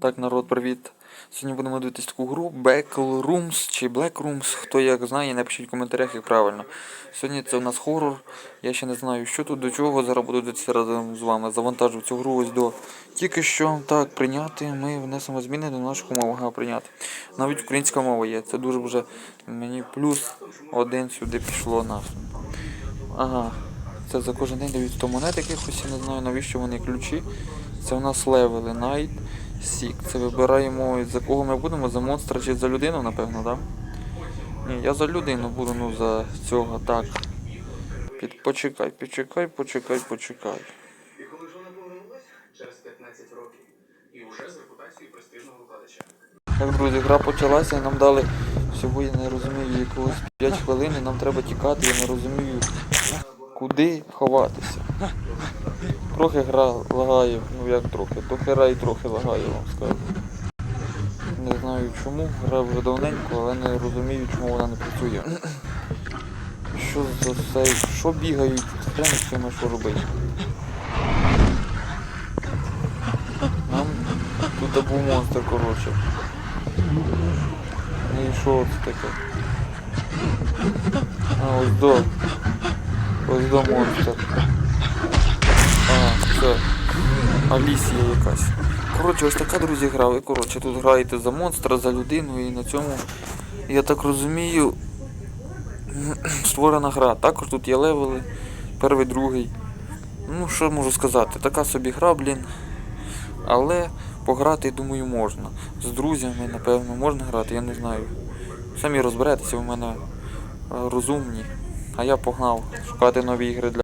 Так, народ, привіт. Сьогодні будемо дивитись таку гру Backrooms чи Blackrooms. Хто як знає, напишіть в коментарях, як правильно. Сьогодні це у нас хорор. Я ще не знаю, що тут до чого. Зараз буду дивитися разом з вами. Завантажу цю гру ось до. Тільки що так, прийняти. Ми внесемо зміни до наших умов. Ага, прийняти. Навіть українська мова є. Це дуже вже мені плюс один сюди пішло нас. Ага. Це за кожен день дають 100 монет якихось, я не знаю навіщо вони ключі. Це у нас левели Night Seek. Це вибираємо за кого ми будемо, за монстра чи за людину, напевно, так? Ні, я за людину буду, ну за цього, так. Під, почекай, почекай, почекай, почекай. І коли ж вона повернулась через 15 років, і вже з репутацією престижного викладача. Так, друзі, гра почалася і нам дали всього, я не розумію, якогось 5 хвилин, і нам треба тікати, я не розумію, куди ховатися. Трохи гра лагає, ну як трохи, то гра і трохи лагає, вам скажу. Не знаю чому, гра вже давненько, але не розумію, чому вона не працює. Що за цей, що бігають, хрен з цими, що робити. Нам тут був монстр, коротше. Ну і що це таке? А, ось до. Ось до монстр. А. Алісія якась. Коротше, ось така, друзі, гра. Ви, коротше, тут граєте за монстра, за людину і на цьому, я так розумію, створена гра. Також тут є левели, перший, другий. Ну, що можу сказати, така собі гра, блін. Але пограти, думаю, можна. З друзями, напевно, можна грати, я не знаю. Самі розберетеся, в мене е, розумні. А я погнав шукати нові ігри для